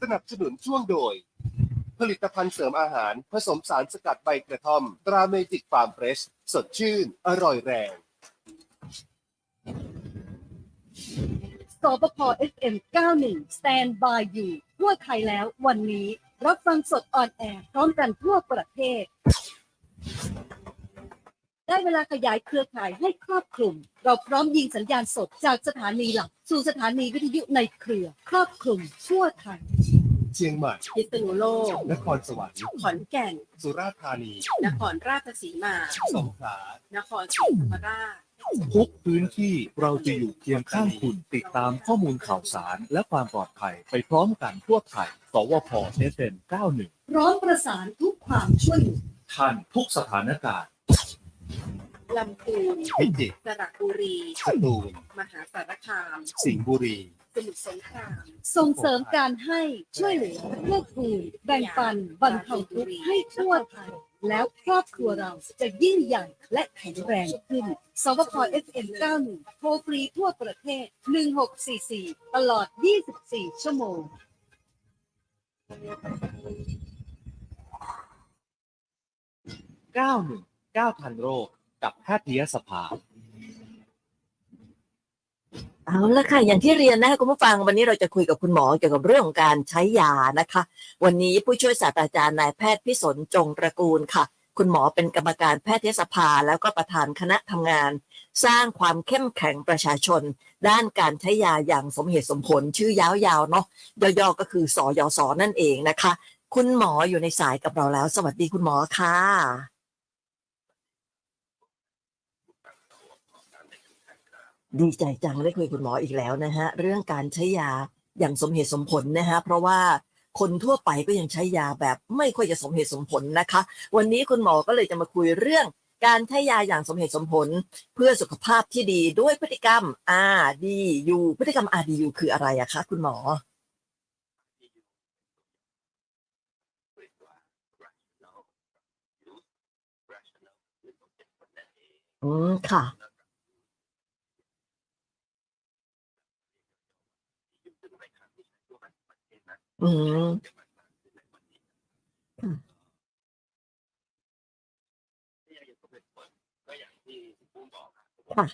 สนับสนุนช่วงโดย ผลิตภัณฑ์เสริมอาหาร ผสมสารสกัดใบกระท่อม ตราเมจิกฟาร์มเฟรชสดชื่น อร่อยแรง สปพ FM 91 Stand by you ทั่วไทยแล้ววันนี้ รับฟังสดออนแอร์พร้อมกันทั่วประเทศ ได้เวลาขยายเครือข่ายให้ครอบคลุม เราพร้อมยิงสัญญาณสดจากสถานีหลัก สู่สถานีวิทยุในเครือ ครอบคลุมทั่วไทยเชียงใหม่ พิษณุโลก นครสวรรค์ ขอนแก่น สุราษฎร์ธานี นครราชสีมา สงขลา นครศรีธรรมราช ทุกพื้นที่เราจะอยู่เคียงข้างคุณติดตามข้อมูลข่าวสารและความปลอดภัยไปพร้อมกันทั่วไทย สวพ FM 91 พร้อมประสานทุกความช่วยเหลือทันทุกสถานการณ์ ลำพูนพิจิตรสระบุรี สตูลมหาสารคาม สิงห์บุรี สมุทรสงคราม ส่งเสริมการให้ช่วยเหลือเพื่อคูณแบ่งปันบรรเทาทุกข์ให้ทั่วไทยแล้วครอบครัวเราจะยิ่งใหญ่และแข็งแรงขึ้น สวพ FM 91 โทรฟรีทั่วประเทศ 1644 ตลอด 24 ชั่วโมง 91 9ทันโรค กับแพทยสภา เอาละค่ะ อย่างที่เรียนนะคะคุณผู้ฟังวันนี้เราจะคุยกับคุณหมอเกี่ยวกับเรื่องของการใช้ยานะคะ วันนี้ผู้ช่วยศาสตราจารย์นายแพทย์พิสนจงตระกูลค่ะ คุณหมอเป็นกรรมการแพทยสภา แล้วก็ประธานคณะทำงาน สร้างความเข้มแข็งประชาชน ด้านการใช้ยาอย่างสมเหตุสมผลชื่อยาวๆเนาะย่อๆก็คือสอยสนั่นเองนะคะ คุณหมออยู่ในสายกับเราแล้ว สวัสดีคุณหมอค่ะ ดีใจจังได้คุยกับคุณหมออีกแล้วนะฮะเรื่องการใช้ยาอย่างสมเหตุสมผลนะฮะเพราะว่าคนทั่วไปก็ยังใช้ยาแบบไม่ค่อยจะสมเหตุสมผลนะคะ วันนี้คุณหมอก็เลยจะมาคุยเรื่องการใช้ยาอย่างสมเหตุสมผล เพื่อสุขภาพที่ดีด้วยพฤติกรรม RDU พฤติกรรม RDU คืออะไรอะคะคุณหมอ อืมค่ะ อืมค่ะ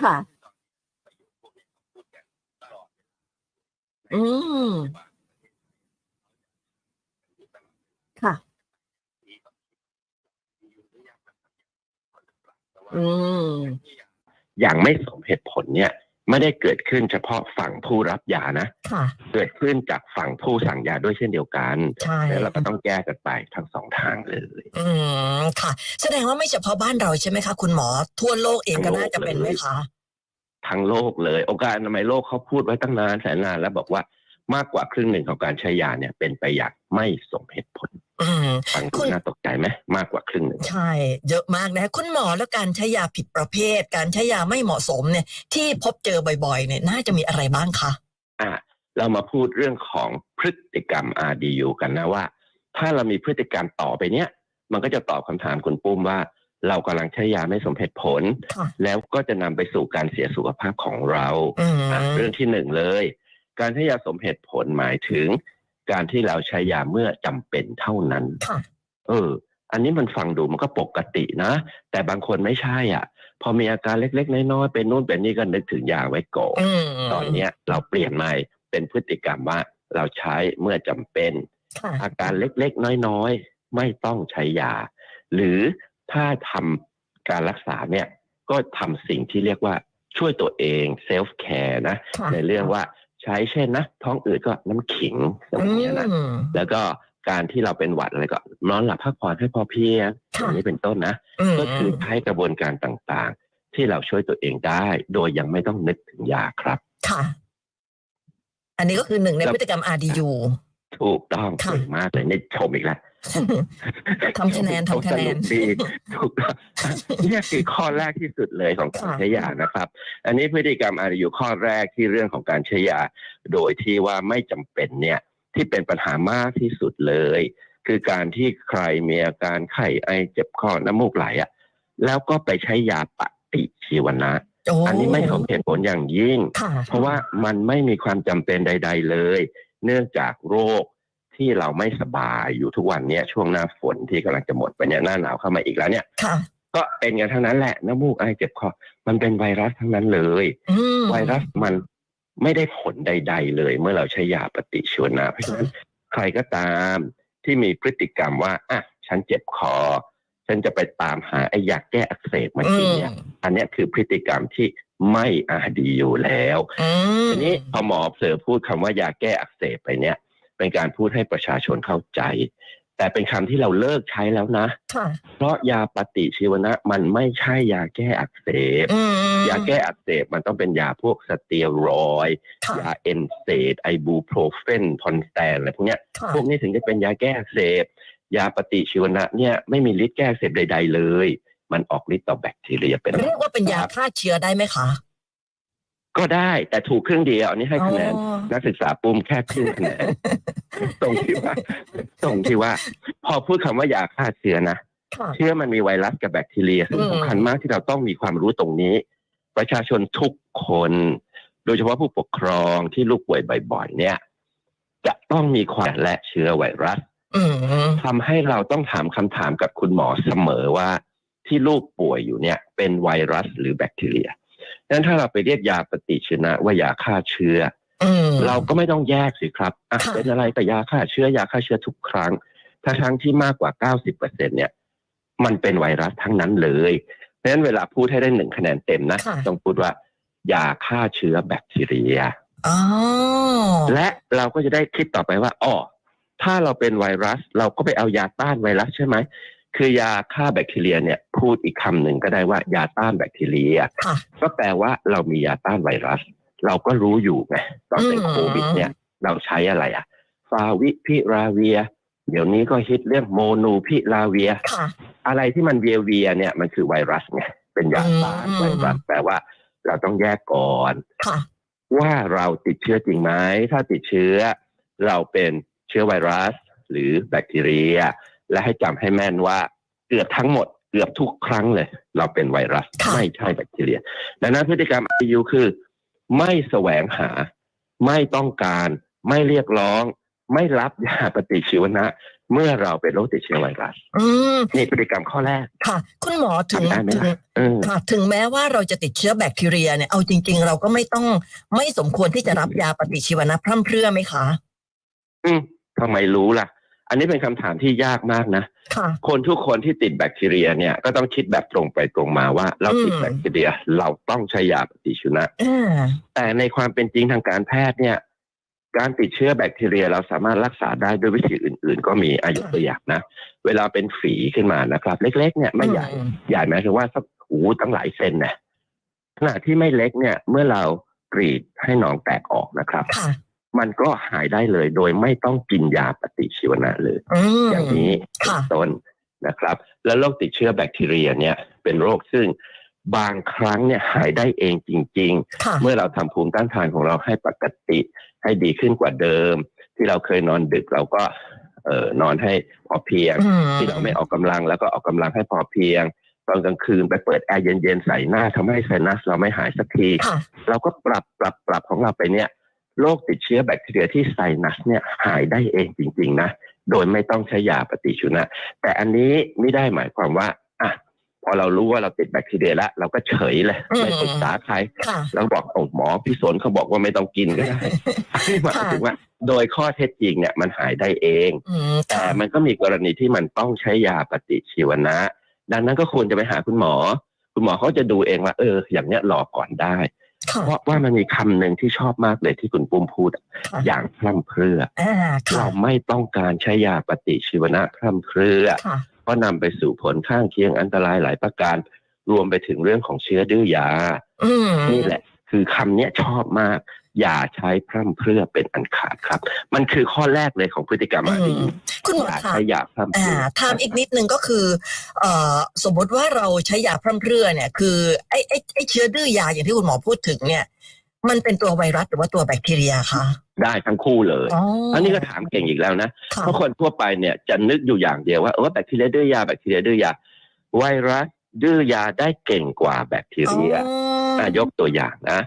ค่ะ อืม ค่ะ อืมอย่างไม่สมเหตุผลเนี่ย ไม่ได้เกิดขึ้นเฉพาะฝั่งผู้รับยานะค่ะเกิดขึ้นจากฝั่งผู้สั่งยาด้วยเช่นเดียวกันใช่แล้วเราก็ต้องแก้กันไปทั้งสองทางเลย อืมค่ะ แสดงว่าไม่เฉพาะบ้านเราใช่ไหมคะคุณหมอ ทั่วโลกเองก็น่าจะเป็นไหมคะทั้งโลกเลย องค์การอนามัยโลกเขาพูดไว้ตั้งนานแสนนานแล้วบอกว่า มากกว่าครึ่งหนึ่งของการใช้ยาเนี่ยเป็นไปอย่างไม่สมเหตุผลอืมฟังคุดูณน่าตกใจไหมมากกว่าครึ่งหนึ่งใช่ เยอะมากนะคุณหมอแล้วการใช้ยาผิดประเภท การใช้ยาไม่เหมาะสมเนี่ย ที่พบเจอบ่อยๆ เนี่ยน่าจะมีอะไรบ้างคะอะเรามาพูดเรื่องของพฤติกรรม RDU กันนะว่า ถ้าเรามีพฤติกรรมต่อไปเนี้ยมันก็จะตอบคำถามคุณปุ้มว่า เรากำลังใช้ยาไม่สมเหตุผลค่ะแล้วก็จะนำไปสู่การเสียสุขภาพของเราอืมอะเรื่องที่หนึ่งเลย การใช้ยาสมเหตุผลหมายถึง การที่เราใช้ยาเมื่อจำเป็นเท่านั้นค่ะเออ อันนี้มันฟังดูมันก็ปกตินะ แต่บางคนไม่ใช่อะ พอมีอาการเล็กๆน้อยๆเป็นนู่นเป็นนี่ก็นึกถึงยาไว้ก่อนอืมตอนเนี้ยเราเปลี่ยนใหม่เป็นพฤติกรรมว่าเราใช้เมื่อจำเป็นค่ะอาการเล็กๆน้อยๆ ไม่ต้องใช้ยา หรือถ้าทำการรักษาเนี่ยก็ทำสิ่งที่เรียกว่าช่วยตัวเองเซลฟ์แคร์นะค่ะในเรื่องว่า ใช้เช่นนะท้องอืดก็น้ำขิงอะไรอือย่างเงี้ยนะมแล้วก็การที่เราเป็นหวัดอะไรก็นอนหลับพักผ่อนให้พอเพียงอค่ะย่างนี้เป็นต้นนะอืมก็คือใช้กระบวนการต่างๆ ที่เราช่วยตัวเองได้ โดยยังไม่ต้องนึกถึงยาครับ ค่ะ อันนี้ก็คือหนึ่งในแล้ว พฤติกรรม RDU ถูกต้องค่ะ เก่งมากเลยนี่ชมอีกแล้ว ทำคะแนนทำคะแนนสกดีถูกต้องเนี่ยคือข้อแรกที่สุดเลยของการค่ะใช้ยานะครับ อันนี้พฤติกรรมอาจจะอยู่ข้อแรกที่เรื่องของการใช้ยา โดยที่ว่าไม่จำเป็นเนี่ยที่เป็นปัญหามากที่สุดเลย คือการที่ใครมีอาการไข้ไอเจ็บคอน้ำมูกไหลอะแล้วก็ไปใช้ยาปฏิชีวนะโอ้อันนี้ไม่สมเหตุผลอย่างยิ่งค่ะเพราะว่ามันไม่มีความจำเป็นใด ๆ เลย เนื่องจากโรค ที่เราไม่สบายอยู่ทุกวันเนี้ยช่วงหน้าฝนที่กำลังจะหมดไปเนี่ยหน้าหนาวเข้ามาอีกแล้วเนี่ยค่ะก็เป็นกันทั้งนั้นแหละน้ำมูกไอเจ็บคอมันเป็นไวรัสทั้งนั้นเลยอืมไวรัสมันไม่ได้ผลใด ๆ เลย เมื่อเราใช้ยาปฏิชีวนะเพราะฉะนั้นใครก็ตามที่มีพฤติกรรมว่าอะฉันเจ็บคอ ฉันจะไปตามหาไอ้ยาแก้อักเสบมาอืกินมเนี่ย อันเนี้ยคือพฤติกรรมที่ไม่อาดีอยู่แล้วอืมทีนี้พอหมอเสือพูดคำว่ายาแก้อักเสบไปเนี่ย เป็นการพูดให้ประชาชนเข้าใจ แต่เป็นคำที่เราเลิกใช้แล้วนะ ค่ะ เพราะยาปฏิชีวนะมันไม่ใช่ยาแก้อักเสบ อืม ยาแก้อักเสบมันต้องเป็นยาพวกสเตียรอยด์ค่ะ ยาเอนเซดไอบูโปรเฟนพอนสแตนอะไรพวกเนี้ย ค่ะ พวกนี้ถึงจะเป็นยาแก้อักเสบ ยาปฏิชีวนะเนี่ยไม่มีฤทธิ์แก้อักเสบใด ๆ เลย มันออกฤทธิ์ต่อแบคทีเรียเป็น เรียกว่าเป็นยาฆ่าเชื้อได้ไหมคะ ก็ได้แต่ถูกครึ่งเดียวอันนี้ให้คะแนนอ๋อ นักศึกษาปุ่มแค่ครึ่งคะแนนตรงที่ว่า ตรงที่ว่า พอพูดคำว่ายาฆ่าเชื้อนะ ค่ะ เชื้อมันมีไวรัสกับแบคทีเรียซึ่งอืม สำคัญมากที่เราต้องมีความรู้ตรงนี้ ประชาชนทุกคน โดยเฉพาะผู้ปกครองที่ลูกป่วยบ่อยๆเนี่ย จะต้องมีความและเชื้อไวรัสอืมทำให้เราต้องถามคำถามกับคุณหมอเสมอว่า ที่ลูกป่วยอยู่เนี่ย เป็นไวรัสหรือแบคทีเรียดัง นั้นถ้าเราไปเรียกยาปฏิชีวนะว่ายาฆ่าเชื้ออืมเราก็ไม่ต้องแยกสิครับอะค่ะเป็นอะไรกับยาฆ่าเชื้อยาฆ่าเชื้อทุกครั้งถ้าทั้งที่มากกว่า 90เปอร์เซ็นเนี่ย มันเป็นไวรัสทั้งนั้นเลย เพราะฉะนั้นเวลาพูดให้ได้หนึ่งคะแนนเต็มนะค่ะต้องพูดว่ายาฆ่าเชื้อแบคทีเรียอ๋อและเราก็จะได้คิดต่อไปว่าอ๋อถ้าเราเป็นไวรัส เราก็ไปเอายาต้านไวรัสใช่ไหม คือยาฆ่าแบคทีเรียเนี่ยพูดอีกคำหนึ่งก็ได้ว่ายาต้านแบคทีเรียค่ะก็แปลว่าเรามียาต้านไวรัส เราก็รู้อยู่ไงตอนเป็นอืมโควิดเนี่ยเราใช้อะไรอะฟาวิพิราเวีย เดี๋ยวนี้ก็ฮิตเรื่องโมนูพิราเวียค่ะอะไรที่มันเวียเวียเนี่ยมันคือไวรัสไงเป็นยาต้านอืมไวรัสแปลว่า เราต้องแยกก่อนค่ะว่าเราติดเชื้อจริงไหมถ้าติดเชื้อ เราเป็นเชื้อไวรัส หรือแบคทีเรีย และให้จำให้แม่นว่าเกือบทั้งหมดเกือบทุกครั้งเลย เราเป็นไวรัสค่ะไม่ใช่แบคทีเรีย ดังนั้นพฤติกรรม IU คือ ไม่แสวงหา ไม่ต้องการ ไม่เรียกร้อง ไม่รับยาปฏิชีวนะ เมื่อเราเป็นโรคติดเชื้อไวรัสอืมนี่พฤติกรรมข้อแรกค่ะ คุณหมอถึงทำได้ไหมถึงล่ะเออค่ะ ถึงแม้ว่าเราจะติดเชื้อแบคทีเรียเนี่ยเอาจริง ๆ เราก็ไม่ต้องไม่สมควรที่จะรับยาปฏิชีวนะพร่ำเพรื่อไหมคะ อืมทำไมรู้ล่ะ อันนี้เป็นคำถามที่ยากมากนะค่ะคนทุกคนที่ติดแบคทีเรียเนี่ยก็ต้องคิดแบบตรงไปตรงมาว่า เราติดอืมแบคทีเรียเราต้องใช้ยาปฏิชีวนะอ่าแต่ในความเป็นจริงทางการแพทย์เนี่ย การติดเชื้อแบคทีเรียเราสามารถรักษาได้ด้วยวิธีอื่น ๆ ก็มีอายุตัวอย่างนะ เวลาเป็นฝีขึ้นมานะครับ เล็ก ๆ เนี่ยไม่ใหญ่อืมใหญ่หมายถึงว่าสักหูตั้งหลายเซนนะขณะที่ไม่เล็กเนี่ย เมื่อเรากรีดให้หนองแตกออกนะครับค่ะ มันก็หายได้เลยโดยไม่ต้องกินยาปฏิชีวนะเลยอืมอย่างนี้เป็นค่ะต้นนะครับ แล้วโรคติดเชื้อแบคทีเรียเนี่ยเป็นโรคซึ่งบางครั้งเนี่ยหายได้เองจริงค่ะๆเมื่อเราทำภูมิต้านทานของเราให้ปกติให้ดีขึ้นกว่าเดิม ที่เราเคยนอนดึกเราก็เอ่อนอนให้พอเพียงอืมที่เราไม่ออกกำลังแล้วก็ออกกำลังให้พอเพียงตอนกลางคืนไปเปิดแอร์เย็นๆใส่หน้าทำให้ไซนัสเราไม่หายสักทีค่ะเราก็ปรับปรับปรับของเราไปเนี่ย โรคติดเชื้อแบคทีเรียที่ไซนัสเนี่ยหายได้เองจริง ๆ นะ โดยไม่ต้องใช้ยาปฏิชีวนะ แต่อันนี้ไม่ได้หมายความว่าอะพอเรารู้ว่าเราติดแบคทีเรียแล้วเราก็เฉยเลยอืมไม่ปรึกษาใครค่ะเราบอกโอ้หมอพี่สนเขาบอกว่าไม่ต้องกินก็ได้อันนี้หมายถึงว่า โดยข้อเท็จจริงเนี่ยมันหายได้เองอืมแต่ค่ะมันก็มีกรณีที่มันต้องใช้ยาปฏิชีวนะ ดังนั้นก็ควรจะไปหาคุณหมอ คุณหมอเขาจะดูเองว่า เออ อย่างเนี้ยรอก่อนได้ค่ะ เพราะว่ามันมีคำหนึ่งที่ชอบมากเลยที่คุณปุ้มพูดค่ะอย่างพร่ำเพรื่ออ่าค่ะเราไม่ต้องการใช้ยาปฏิชีวนะพร่ำเพรื่อค่ะเพราะนำไปสู่ผลข้างเคียงอันตรายหลายประการ รวมไปถึงเรื่องของเชื้อดื้อยาอืมนี่แหละ คือคำเนี้ยชอบมาก อย่าใช้พร่ำเพรื่อเป็นอันขาดครับ มันคือข้อแรกเลยของพฤติกรรมอือาดีมคุณหมออย่าคะใช้ยาพร่ำเพอ่ารื่อถามอีกนิดนึงก็คือเอ่อสมมติว่าเราใช้ยาพร่ำเพรื่อเนี่ยคือไอ้ไอ้ไอ้เชื้อดื้อยาอย่างที่คุณหมอพูดถึงเนี่ย มันเป็นตัวไวรัสหรือว่าตัวแบคทีเรียคะได้ทั้งคู่เลยอ๋ออันนี้ก็ถามเก่งอีกแล้วนะค่ะเพราะคนทั่วไปเนี่ยจะนึกอยู่อย่างเดียวว่าเออแบคทีเรียดื้อยาแบคทีเรียดื้อยาไวรัสดื้อยาได้เก่งกว่าแบคทีเรียอ๋ออะยกตัวอย่างนะ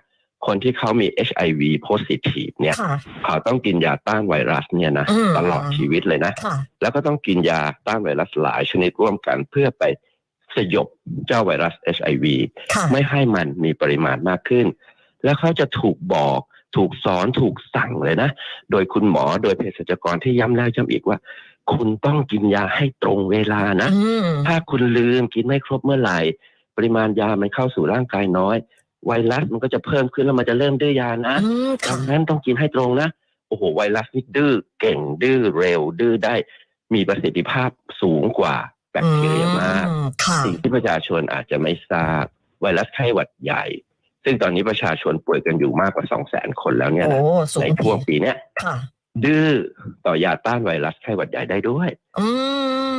คนที่เขามี HIV positive เนี่ยค่ะเขาต้องกินยาต้านไวรัสเนี่ยนะอืมตลอดชีวิตเลยนะค่ะแล้วก็ต้องกินยาต้านไวรัสหลายชนิดร่วมกันเพื่อไปสยบเจ้าไวรัส HIV ค่ะไม่ให้มันมีปริมาณมากขึ้น แล้วเขาจะถูกบอกถูกสอนถูกสั่งเลยนะ โดยคุณหมอโดยเภสัชกรที่ย้ำแล้วย้ำอีกว่า คุณต้องกินยาให้ตรงเวลานะอืมถ้าคุณลืมกินไม่ครบเมื่อไหร่ ปริมาณยามันเข้าสู่ร่างกายน้อย ไวรัสมันก็จะเพิ่มขึ้นแล้วมันจะเริ่มดื้อยานะอืมดัค่ะงนั้นต้องกินให้ตรงนะโอ้โหไวรัสนี่ดื้อเก่งดื้อเร็ว ดื้อได้มีประสิทธิภาพสูงกว่าแบคทีเรียมากอืมค่ะสิ่งที่ประชาชนอาจจะไม่ทราบไวรัสไข้หวัดใหญ่ ซึ่งตอนนี้ประชาชนป่วยกันอยู่มากกว่า2 0 0 0 0 0คนแล้วเนี่ยโอ้นะสูงในช่วงปีเนี้ยค่ะดื้อต่อยาต้านไวรัสไข้หวัดใหญ่ได้ด้วย อืม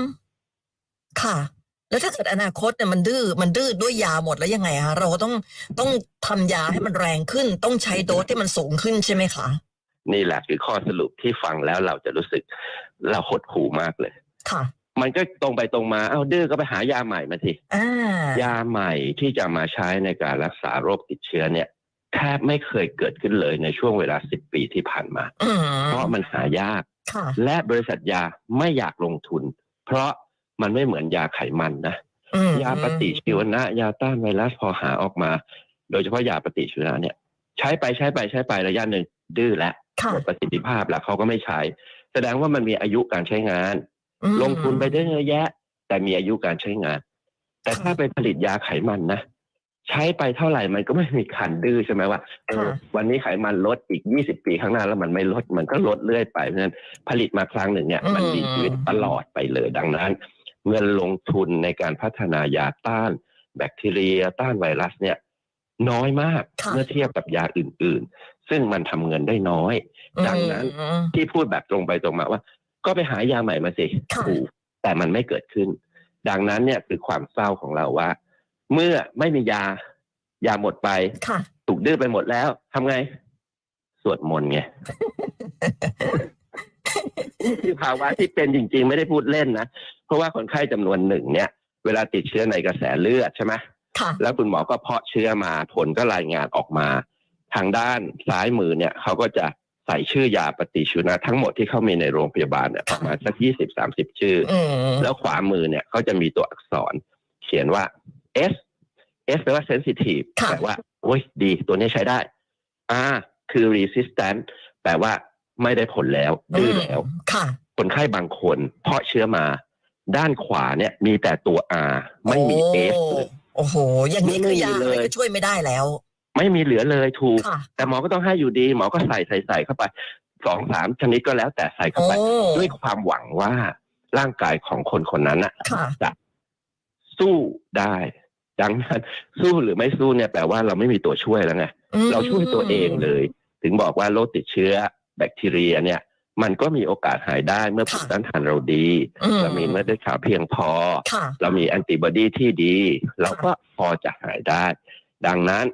ค่ะ แล้วถ้าเกิดอนาคตเนี่ยมันดื้อมันดื้อด้วยยาหมดแล้วยังไงคะเราต้องต้องทำยาให้มันแรงขึ้น ต้องใช้โดสที่มันสูงขึ้นใช่ไหมคะนี่แหละคือข้อสรุปที่ฟังแล้วเราจะรู้สึกเราหดหู่มากเลย ค่ะ มันก็ตรงไปตรงมา เอาดื้อก็ไปหายาใหม่มาทีอ่ายาใหม่ที่จะมาใช้ในการรักษาโรคติดเชื้อเนี่ยแทบไม่เคยเกิดขึ้นเลยในช่วงเวลา10ปีที่ผ่านมาอืมเพราะมันหายากค่ะและบริษัทยาไม่อยากลงทุน เพราะ มันไม่เหมือนยาไขมันนะอืมยาปฏิชีวนะ ยาต้านไวรัสพอหาออกมา โดยเฉพาะยาปฏิชีวนะเนี่ย ใช้ไปใช้ไปใช้ไประยะหนึ่งดื้อแล้วค่ะหมดประสิทธิภาพแล้วเขาก็ไม่ใช้ แสดงว่ามันมีอายุการใช้งานอืมลงทุนไปได้เยอะแยะ แต่มีอายุการใช้งาน แต่ถ้าไปผลิตยาไขมันนะใช้ไปเท่าไหร่มันก็ไม่มีคันดื้อใช่ไหมว่าเออค่ะวันนี้ไขมันลดอีก20ปีข้างหน้าแล้วมันไม่ลดมันก็ลดเรื่อยไปเพราะฉะนั้นผลิตมาครั้งหนึ่งเนี่ย มันมีชีวิตตลอดไปเลยดังนั้น เงินลงทุนในการพัฒนายาต้าน แบคทีเรีย ต้านไวรัสเนี่ยน้อยมากค่ะเมื่อเทียบกับยาอื่น ๆ ซึ่งมันทำเงินได้น้อย ดังนั้นอืมที่พูดแบบตรงไปตรงมาว่า ก็ไปหายาใหม่มาสิค่ะถูกแต่มันไม่เกิดขึ้น ดังนั้นเนี่ยคือความเศร้าของเราว่า เมื่อไม่มียายาหมดไปค่ะถูกดื้อไปหมดแล้วทำไง สวดมนต์ไง นี่คือภาวะที่เป็นจริง ๆ ไม่ได้พูดเล่นนะ เพราะว่าคนไข้จำนวนหนึ่งเนี่ย เวลาติดเชื้อในกระแสเลือดใช่ไหมค่ะแล้วคุณหมอก็เพาะเชื้อมาผลก็รายงานออกมา ทางด้านซ้ายมือเนี่ยเขาก็จะใส่ชื่อยาปฏิชีวนะทั้งหมดที่เขามีในโรงพยาบาลเนี่ยประมาณสักยี่สิบสามสิบชื่อออืมแล้วขวามือเนี่ยเขาจะมีตัวอักษร เขียนว่า S S แปลว่า sensitive ค่ะแปลว่าโอ้ยดี ตัวนี้ใช้ได้ R คือ resistant แปลว่า ไม่ได้ผลแล้วดื้อแล้วค่ะคนไข้บางคน เพาะเชื้อมา ด้านขวาเนี่ยมีแต่ตัว R ไม่มี S เลยโอ้โห อย่างนี้คือยาไม่มีอะไรเลยก็ช่วยไม่ได้แล้ว ไม่มีเหลือเลยถูกค่ะแต่หมอก็ต้องให้อยู่ดี หมอก็ใส่ใส่ใส่เข้าไปสองสามชนิดก็แล้วแต่ใส่เข้าโอ้ไป ด้วยความหวังว่าร่างกายของคนคนนั้นน่ะค่ะสู้ได้ ดังนั้นสู้หรือไม่สู้เนี่ยแปลว่าเราไม่มีตัวช่วยแล้วไงอืมเราช่วยตัวเองเลย ถึงบอกว่าโรคติดเชื้อ แบคทีเรียเนี่ย มันก็มีโอกาสหายได้เมื่อภูมิต้านทานเราดีอืมเรามีเม็ดเลือดขาวเพียงพอค่ะเรามีแอนติบอดีที่ดี เราก็พอจะหายได้ ดังนั้น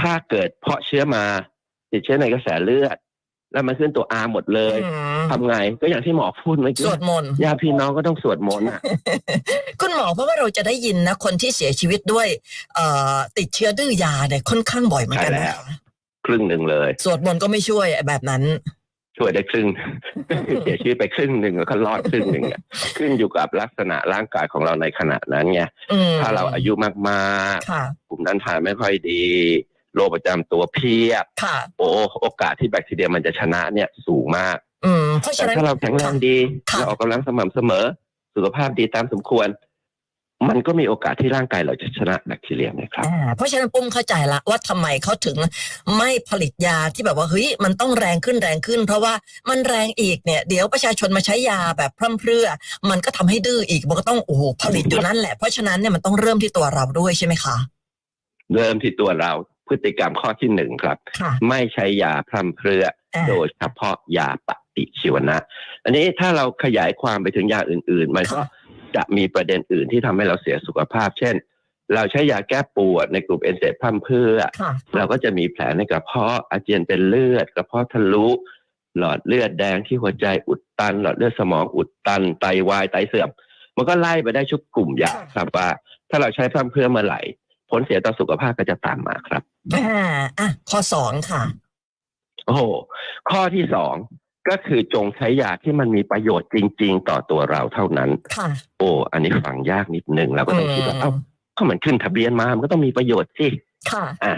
ถ้าเกิดเพาะเชื้อมาติดเชื้อในกระแสเลือด แล้วมันขึ้นตัว R หมดเลยอืมทำไงก็อย่างที่หมอพูดเมื่อสกี้วดมนต์ญาติพี่น้องก็ต้องสวดมนต์อะคุณหมอเพราะว่าเราจะได้ยินนะ คนที่เสียชีวิตด้วยเอ่อติดเชื้อดื้อยาเนี่ยค่อนข้างบ่อยเหมือนกันใช่แล้นะว ครึ่งหนึ่งเลย สวดมนต์ก็ไม่ช่วยแบบนั้น ช่วยได้ครึ่ง เสียชีวิตไปครึ่งหนึ่งแล้วก็รอดครึ่งหนึ่งอะขึ้นอยู่กับลักษณะร่างกายของเราในขณะนั้นไงอืมถ้าเราอายุมากค่ะ ๆกลุ่มต้านทานไม่ค่อยดี โรคประจำตัวเพียบ ค่ะ โอ้โอกาสที่แบคทีเรียมันจะชนะเนี่ยสูงมาก อืม เพราะฉะแต่นั้น ถ้าเราแข็งแรงดีค่ะ เราออกกำลังสม่ำเสมอ สุขภาพดีตามสมควร มันก็มีโอกาสที่ร่างกายเราจะชนะแบคทีเรียนะครับอ่าเพราะฉะนั้นปุ้มเข้าใจละว่าทำไมเขาถึงไม่ผลิตยาที่แบบว่าเฮ้ยมันต้องแรงขึ้นแรงขึ้น เพราะว่ามันแรงอีกเนี่ย เดี๋ยวประชาชนมาใช้ยาแบบพร่ำเพรื่อ มันก็ทำให้ดื้ออีกมันก็ต้องโอ้โหผลิตอยู่นั่นแหละเพราะฉะนั้นเนี่ยมันต้องเริ่มที่ตัวเราด้วยใช่ไหมคะเริ่มที่ตัวเราพฤติกรรมข้อที่หนึ่งครับ ค่ะไม่ใช้ยาพร่ำเพรื่อ อ่า โดยเฉพาะยาปฏิชีวนะ อันนี้ถ้าเราขยายความไปถึงยาอื่น ๆ มันก็ค่ะ จะมีประเด็นอื่นที่ทำให้เราเสียสุขภาพ เช่น เราใช้ยาแก้ปวดในกลุ่มเอนเซดพร่ำเพรื่อค่ะเราก็จะมีแผลในกระเพาะอาเจียนเป็นเลือด กระเพาะทะลุ หลอดเลือดแดงที่หัวใจอุดตัน หลอดเลือดสมองอุดตัน ไตวายไตเสื่อม มันก็ไล่ไปได้ชุกกลุ่มยาครับว่า ถ้าเราใช้พร่ำเพรื่อเมื่อไหร่ผลเสียต่อสุขภาพก็จะตามมาครับอ่าอะข้อสองค่ะ โอ้โหข้อที่สอง ก็คือจงใช้ยาที่มันมีประโยชน์จริง ๆ ต่อตัวเราเท่านั้น ค่ะ โอ้ อันนี้ฟังยากนิดนึงเราก็ต้องคิดว่าเอ้าก็มันขึ้นทะเบียนมา มันก็ต้องมีประโยชน์สิค่ะ อะ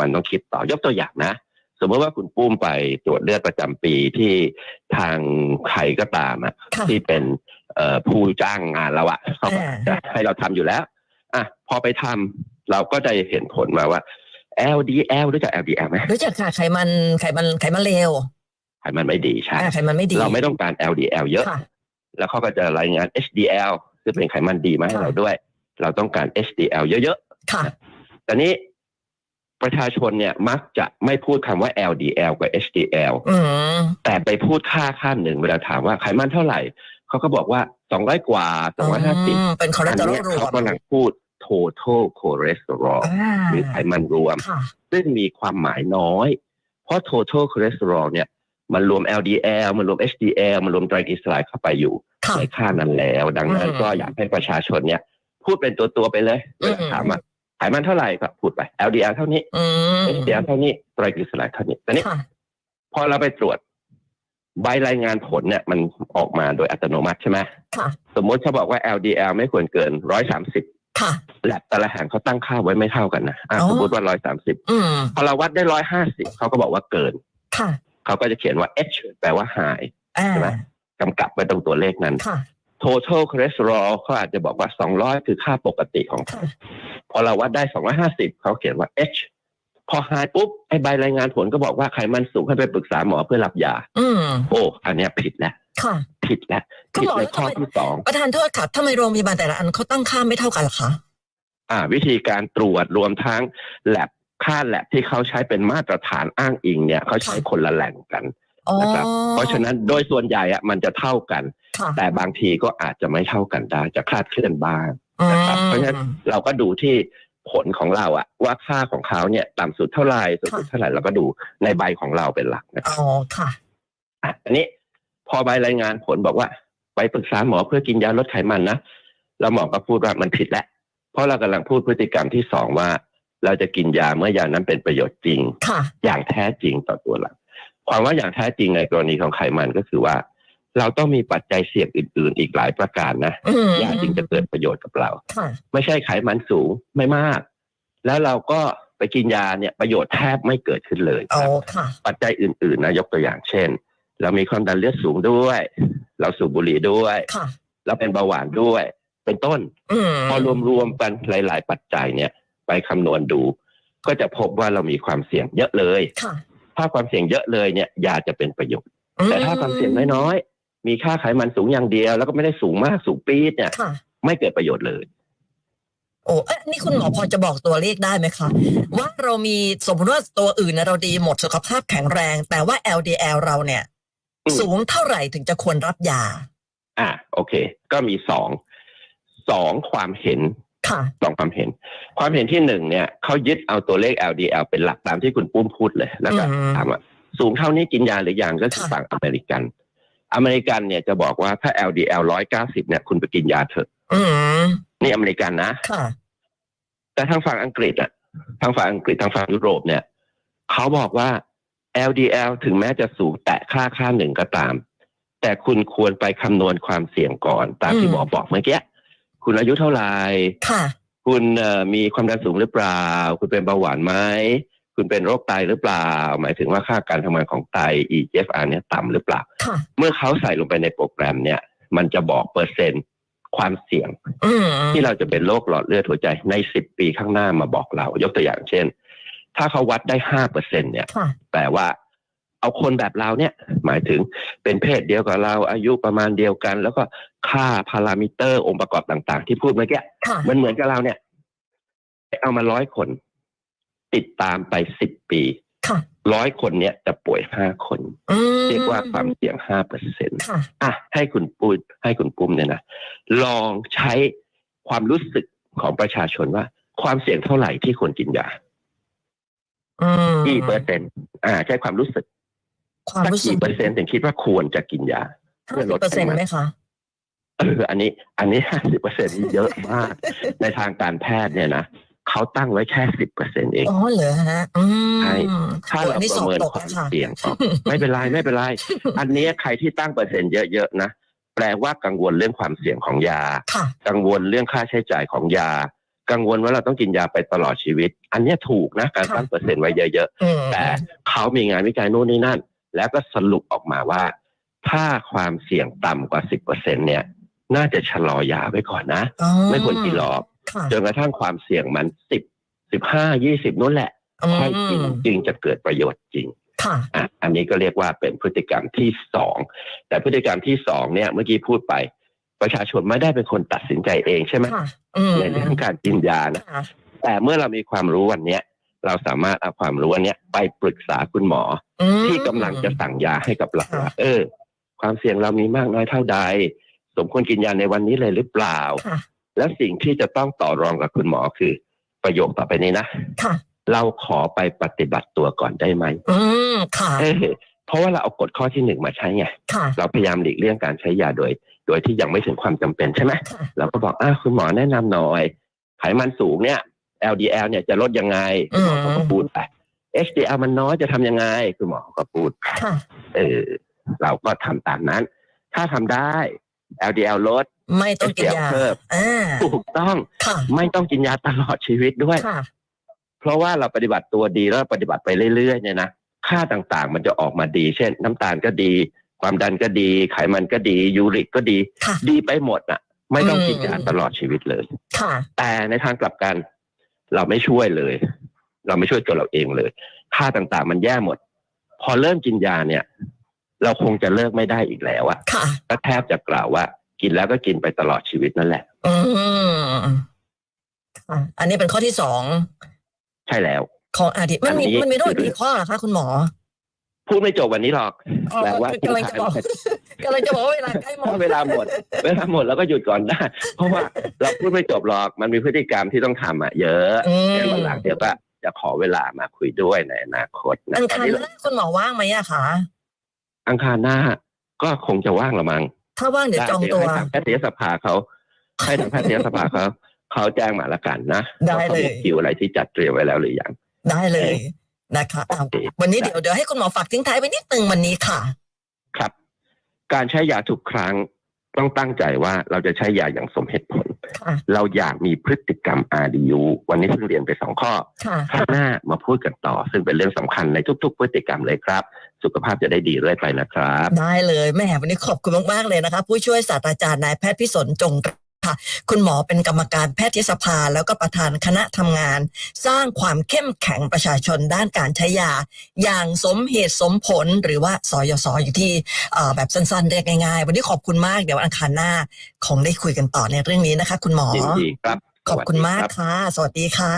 มันต้องคิดต่อยกตัวอย่างนะ สมมติว่าคุณปุ้มไปตรวจเลือดประจำปีที่ทางใครก็ตามอะค่ะที่เป็นเอ่อผู้จ้างงานเราอะเขาก็อ่า จะให้เราทำอยู่แล้ว อะพอไปทำเราก็จะเห็นผลมาว่า LDL รู้จัก LDL ไหม รู้จักค่ะไขมันไขมันไขมันเลว ไขมันไม่ดีใช่อ่าไขมันไม่ดี เราไม่ต้องการ LDL เยอะค่ะแล้วเขาก็จะรายงาน HDL ซึ่งเป็นไขมันดีมาให้ค่ะเราด้วย เราต้องการ HDL เยอะค่ะๆแต่นี้ประชาชนเนี่ยมักจะไม่พูดคำว่า LDL กับ HDL อืมแต่ไปพูดค่าค่าหนึ่งเวลาถามว่าไขมันเท่าไหร่ เขาก็บอกว่า200กว่า250เป็นคอเลสอันเตอรอเนี้ลยรวเขามกำลังพูด total cholesterol อ่าหรือไขมันรวมค่ะซึ่งมีความหมายน้อย เพราะ total cholesterol เนี่ย มันรวม LDL มันรวม HDL มันรวมไตรกลีเซอไรด์เข้าไปอยู่ค่ะในค่านั้นแล้ว ดังนั้นอืมก็อยากให้ประชาชนเนี่ย พูดเป็นตัวตัวๆไปเลยเวลาอืมถามว่าไขมันเท่าไหร่ก็พูดไป LDL เท่านี้อืม HDL เท่านี้ไตรกลีเซอไรด์เท่านี้แต่นี้ค่ะพอเราไปตรวจใบรายงานผลเนี่ยมันออกมาโดยอัตโนมัติใช่ไหมค่ะสมมติเขาบอกว่า LDL ไม่ควรเกิน130ค่ะแลบแต่ละแห่งเขาตั้งค่าไว้ไม่เท่ากันนะอะอ๋อสมมติว่า130อืมพอเราวัดได้150เขาก็บอกว่าเกินค่ะ เขาก็จะเขียนว่า H แปลว่า high อ่าใช่ไหมกำกับไว้ตรงตัวเลขนั้นค่ะ total cholesterol เขาอาจจะบอกว่า 200 คือค่าปกติของค่ะพอเราวัดได้ 250 เขาเขียนว่า H พอ high ปุ๊บไอ้ใบรายงานผลก็บอกว่าไขมันสูงให้ไปปรึกษาหมอเพื่อรับยาอืมโอ้อันเนี้ยผิดแล้วค่ะผิดแล้วคุณผิดหมอในแล้วข้อทำไมที่สองประธานโทษค่ะทำไมโรงพยาบาลแต่ละอันเขาตั้งค่าไม่เท่ากันล่ะคะอ่า วิธีการตรวจรวมทั้งแลบ ค่าแลบที่เขาใช้เป็นมาตรฐานอ้างอิงเนี่ยเขาใช้คนละแหล่งกันอ๋อนะครับเพราะฉะนั้นโดยส่วนใหญ่อะมันจะเท่ากันค่ะแต่บางทีก็อาจจะไม่เท่ากันได้จะคลาดเคลื่อนบ้างอืมนะครับเพราะฉะนั้นเราก็ดูที่ผลของเราอะว่าค่าของเขาเนี่ยต่ำสุดเท่าไหร่สูงสุดเท่าไหร่เราก็ดูในใบของเราเป็นหลักนะครับอ๋อค่ะอะอันนี้พอใบรายงานผลบอกว่า ไปปรึกษาหมอเพื่อกินยาลดไขมันนะแล้วหมอก็พูดว่ามันผิดแล้วเพราะเรากำลังพูดพฤติกรรมที่สองว่า เราจะกินยาเมื่อยานั้นเป็นประโยชน์จริง ค่ะ อย่างแท้จริงต่อตัวเราความว่าอย่างแท้จริงในกรณีของไขมันก็คือว่า เราต้องมีปัจจัยเสี่ยงอื่น ๆ อีกหลายประการนะอืมยาจึงจะเกิดประโยชน์กับเรา ค่ะ ไม่ใช่ไขมันสูงไม่มาก แล้วเราก็ไปกินยาเนี่ยประโยชน์แทบไม่เกิดขึ้นเลยคอ๋อ รับ ค่ะ ปัจจัยอื่นๆนะยกตัวอย่างเช่น เรามีความดันเลือดสูงด้วย เราสูบบุหรี่ด้วย ค่ะ เราเป็นเบาหวานด้วย เป็นต้น อืมพอรวมๆกันหลาย ๆ ปัจจัยเนี่ย ไปคำนวณดู ก็จะพบว่าเรามีความเสี่ยงเยอะเลยค่ะถ้าความเสี่ยงเยอะเลยเนี่ยยาจะเป็นประโยชน์ แต่ถ้าความเสี่ยงน้อยๆ มีค่าไขมันสูงอย่างเดียว แล้วก็ไม่ได้สูงมากสูงปี๊ดเนี่ยค่ะไม่เกิดประโยชน์เลยโอ้เอ๊ะนี่คุณหมอพอจะบอกตัวเลขได้ไหมคะ ว่าเรามีสมมติว่าตัวอื่นนะเราดีหมดสุขภาพแข็งแรง แต่ว่า LDL เราเนี่ยอืมสูงเท่าไหร่ถึงจะควรรับยา อะโอเค ก็มีสองสองความเห็นค่ะ สองความเห็น ความเห็นที่หนึ่งเนี่ยเขายึดเอาตัวเลข LDL เป็นหลักตามที่คุณปุ้มพูดเลย แล้วก็อืมถามว่าสูงเท่านี้กินยาหรือยังก็คือค่ะฝั่งอเมริกัน อเมริกันเนี่ยจะบอกว่าถ้า LDL ร้อยเก้าสิบเนี่ยคุณไปกินยาเถอะอืมนี่อเมริกันนะค่ะแต่ทางฝั่งอังกฤษอะทางฝั่งอังกฤษทางฝั่งยุโรปเนี่ยเขาบอกว่า LDL ถึงแม้จะสูงแตะค่าค่าหนึ่งก็ตาม แต่คุณควรไปคำนวณความเสี่ยงก่อน ตามที่อืมหมอบอกเมื่อกี้ คุณอายุเท่าไหร่ค่ะ คุณเอ่อมีความดันสูงหรือเปล่า คุณเป็นเบาหวานไหมคุณเป็นโรคไตหรือเปล่า หมายถึงว่าค่าการทำงานของไต EGFR เนี่ยต่ำหรือเปล่าค่ะเมื่อเขาใส่ลงไปในโปรแกรมเนี่ย มันจะบอกเปอร์เซ็นต์ความเสี่ยงอืมที่เราจะเป็นโรคหลอดเลือดหัวใจใน10ปีข้างหน้ามาบอกเรา ยกตัวอย่างเช่น ถ้าเขาวัดได้ห้าเปอร์เซ็นเนี่ยค่ะแปลว่า เอาคนแบบเราเนี่ย หมายถึงเป็นเพศเดียวกับเราอายุประมาณเดียวกัน แล้วก็ค่าพารามิเตอร์องค์ประกอบต่าง ๆ ที่พูดเมื่อกี้ค่ะมันเหมือนกับเราเนี่ย เอามาร้อยคน ติดตามไปสิบปีค่ะร้อยคนเนี่ยจะป่วยห้าคนอืมเรียกว่าความเสี่ยงห้าเปอร์เซ็นต์ค่ะอะให้คุณปุ้ยให้คุณปุ้มเนี่ยนะลองใช้ความรู้สึกของประชาชนว่า ความเสี่ยงเท่าไหร่ที่ควรกินยาอืมกี่เปอร์เซ็นต์อ่าใช้ความรู้สึก ความสักรู้สึกี่กเปอร์เซ็นต์ถึงคิดว่าควรจะกินยาห้าสิบเปอร์เซ็นต์ไหมคะเอออันนี้อันนี้ห้าสิบเปอร์เซ็นเยอะมาก ในทางการแพทย์เนี่ยนะเขาตั้งไว้แค่สิบเปอร์เซ็นเอง อ๋อเหรอฮะ อืมใช่ ถ้าโอ้เราอันนี้ปสระอบเมินตกความนะคะ เสี่ยงออกไม่เป็นไรไม่เป็นไร อันนี้ใครที่ตั้งเปอร์เซ็นต์เยอะๆนะแปลว่ากังวลเรื่องความเสี่ยงของยา ค่ะ กังวลเรื่องค่าใช้จ่ายของยา กังวลว่าเราต้องกินยาไปตลอดชีวิต อันเนี้ยถูกนะการค่ะตั้งเปอร์เซ็นต์ไว้เยอะอืมๆแต่เขามีงานวิจัยโน่นนี่นั่น แล้วก็สรุปออกมาว่า ถ้าความเสี่ยงต่ำกว่าสิบเปอร์เซ็นเนี่ย น่าจะชะลอยาไว้ก่อนนะอ๋อไม่ควรกินหรอกค่ะจนกระทั่งความเสี่ยงมันสิบสิบห้ายี่สิบนู่นแหละอืค่อยกินมจึงจะเกิดประโยชน์จริงค่ะอะอันนี้ก็เรียกว่าเป็นพฤติกรรมที่สอง แต่พฤติกรรมที่สองเนี่ย เมื่อกี้พูดไป ประชาชนไม่ได้เป็นคนตัดสินใจเองใช่ไหมค่ะอืมในเรื่องการกินยานะค่ะแต่เมื่อเรามีความรู้วันเนี้ย เราสามารถเอาความรู้อันเนี้ยไปปรึกษาคุณหมออืมที่กำลังจะสั่งยาให้กับเราค่ะว่าเออ ความเสี่ยงเรามีมากน้อยเท่าใด สมควรกินยาในวันนี้เลยหรือเปล่าค่ะแล้วสิ่งที่จะต้องต่อรองกับคุณหมอคือ ประโยคต่อไปนี้นะค่ะเราขอไปปฏิบัติตัวก่อนได้ไหมอืมค่ะเออเพราะว่าเราเอากฎข้อที่หนึ่งมาใช้ไงค่ะเราพยายามหลีกเลี่ยงการใช้ยาโดย โดยที่ยังไม่ถึงความจำเป็นใช่ไหมค่ะเราก็บอกอ่าคุณหมอแนะนำหน่อย ไขมันสูงเนี่ย LDL เนี่ยจะลดยังไงคุณหมอเขาก็พูดไป HDL มันน้อยจะทำยังไงคุณหมอเขาก็พูดไปค่ะเออเราก็ทำตามนั้น ถ้าทำได้ LDL ลดไม่ต้องกินยาเพิ่มอ่าถูกต้องค่ะไม่ต้องกินยาตลอดชีวิตด้วยค่ะเพราะว่าเราปฏิบัติตัวดีแล้วปฏิบัติไปเรื่อยๆเนี่ยนะค่าต่างๆ มันจะออกมาดี เช่น น้ำตาลก็ดี ความดันก็ดี ไขมันก็ดี ยูริกก็ดีค่ะดีไปหมดอะ ไม่ต้องกินอืมยาตลอดชีวิตเลยค่ะแต่ในทางกลับกัน เราไม่ช่วยเลย เราไม่ช่วยตัวเราเองเลย ค่าต่างๆ มันแย่หมด พอเริ่มกินยาเนี่ย เราคงจะเลิกไม่ได้อีกแล้วอะค่ะก็แทบจะกล่าวว่า กินแล้วก็กินไปตลอดชีวิตนั่นแหละ อืมค่ะอันนี้เป็นข้อที่สอง ใช่แล้ว ของอาทิมันมีอันนี้มันมีทั้งหมดกี่ข้อเหรอคะคุณหมอ พูดไม่จบวันนี้หรอกอ๋อแปลว่ากำลังจะบอกกำลังจะบอกว่าเวลาใกล้หมดถ้าเวลาหมด เวลาหมดเราก็หยุดก่อนได้ เพราะว่าเราพูดไม่จบหรอกมันมีพฤติกรรมที่ต้องทำอะเยอะอืมเดี๋ยววันหลังเดี๋ยวก็จะขอเวลามาคุยด้วยในอนาคตนะอังตอนคารนี้หน้าคุณหมอว่างไหมอะคะอังคารหน้าก็คงจะว่างละมั้งถ้าว่างเดี๋ยวจองตัวให้ทางแพทยสภาเขาให้ทางแพทยสภาเขาเขาแจ้งมาละกันนะได้เลยว่าขามีคิวอะไรที่จัดเตรียมไว้แล้วหรือยังได้เลย นะคะอ้าวโอเควันนี้เดี๋ยวเดี๋ยวให้คุณหมอฝากทิ้งท้ายไปนิดนึงวันนี้ค่ะ ครับ การใช้ยาทุกครั้งต้องตั้งใจว่าเราจะใช้ยาอย่างสมเหตุผลค่ะเราอยากมีพฤติกรรม RDU วันนี้เพิ่งเรียนไปสองข้อค่ะครั้งหน้ามาพูดกันต่อ ซึ่งเป็นเรื่องสำคัญในทุก ๆ พฤติกรรมเลยครับ สุขภาพจะได้ดีเรื่อยไปนะครับ ได้เลยแม่วันนี้ขอบคุณมากๆเลยนะคะผู้ช่วยศาสตราจารย์นายแพทย์พิสนจงรัก ค่ะ คุณหมอเป็นกรรมการแพทยสภา แล้วก็ประธานคณะทำงาน สร้างความเข้มแข็งประชาชนด้านการใช้ยา อย่างสมเหตุสมผลหรือว่าสยศอยู่ที่เอ่อแบบสั้นๆเรียกง่ายๆ วันนี้ขอบคุณมากเดี๋ยวอังคารหน้าคงได้คุยกันต่อในเรื่องนี้นะคะ คุณหมอยินดีครับขอบคุณมากสวัสดีรับค่ะ สวัสดีค่ะ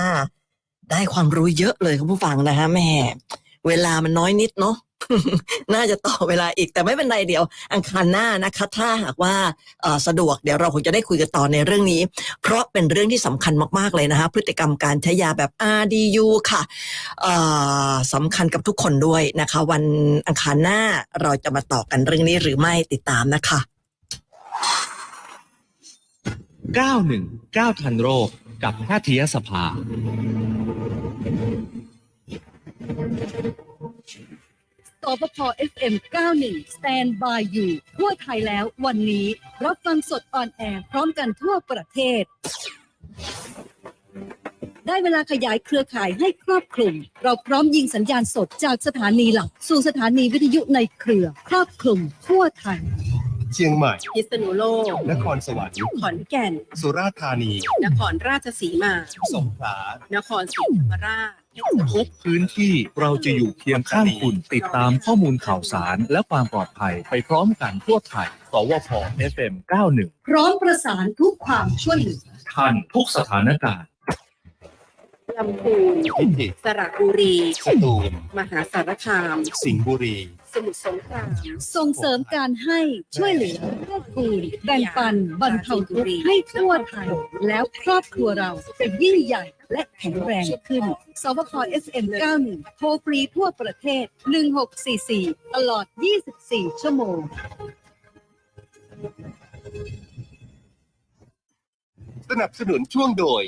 ได้ความรู้เยอะเลยคุณผู้ฟังนะฮะแม่ เวลามันน้อยนิดเนาะ น่าจะต่อเวลาอีกแต่ไม่เป็นไรเดี๋ยว อังคารหน้านะคะ ถ้าหากว่าสะดวกเดี๋ยวเราคงจะได้คุยกันต่อในเรื่องนี้ เพราะเป็นเรื่องที่สำคัญมากๆเลยนะคะ พฤติกรรมการใช้ยาแบบ RDU ค่ะเอ่อสำคัญกับทุกคนด้วยนะคะ วันอังคารหน้าเราจะมาต่อกันเรื่องนี้หรือไม่ติดตามนะคะ 919 ทันโรคกับแพทยสภา ปพ FM 91 Stand by you ทั่วไทยแล้ววันนี้ รับฟังสดออนแอร์พร้อมกันทั่วประเทศ ได้เวลาขยายเครือข่ายให้ครอบคลุม เราพร้อมยิงสัญญาณสดจากสถานีหลัก สู่สถานีวิทยุในเครือ ครอบคลุมทั่วไทย เชียงใหม่ พิษณุโลก นครสวรรค์ ขอนแก่น สุราษฎร์ธานี นครราชสีมา สงขลา นครศรีธรรมราชเพชรบูรณ์ ทุกพื้นที่เราจะอยู่เคียงข้างคุณ ติดตามข้อมูลข่าวสารและความปลอดภัยไปพร้อมกันทั่วไทย สวพ FM 91 พร้อมประสานทุกความช่วยเหลือ ทันทุกสถานการณ์ ลำพูนพิจิตรสระบุรี สตูล มหาสารคาม สิงห์บุรี สมุทรสงคราม ส่งเสริมการให้ช่วยเหลือเพื่อกูลแบ่งปันบรรเทาทุกข์ให้ทั่วไทย แล้วครอบครัวเราจะยิ่งใหญ่และแข็งแรงขึ้น สวพ FM 91 โทรฟรีทั่วประเทศ 1644 ตลอด 24 ชั่วโมง สนับสนุนช่วงโดย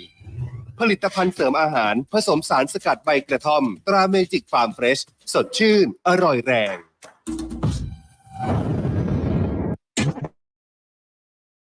ผลิตภัณฑ์เสริมอาหาร ผสมสารสกัดใบกระท่อม ตราเมจิกฟาร์มเฟรช สดชื่น อร่อยแรง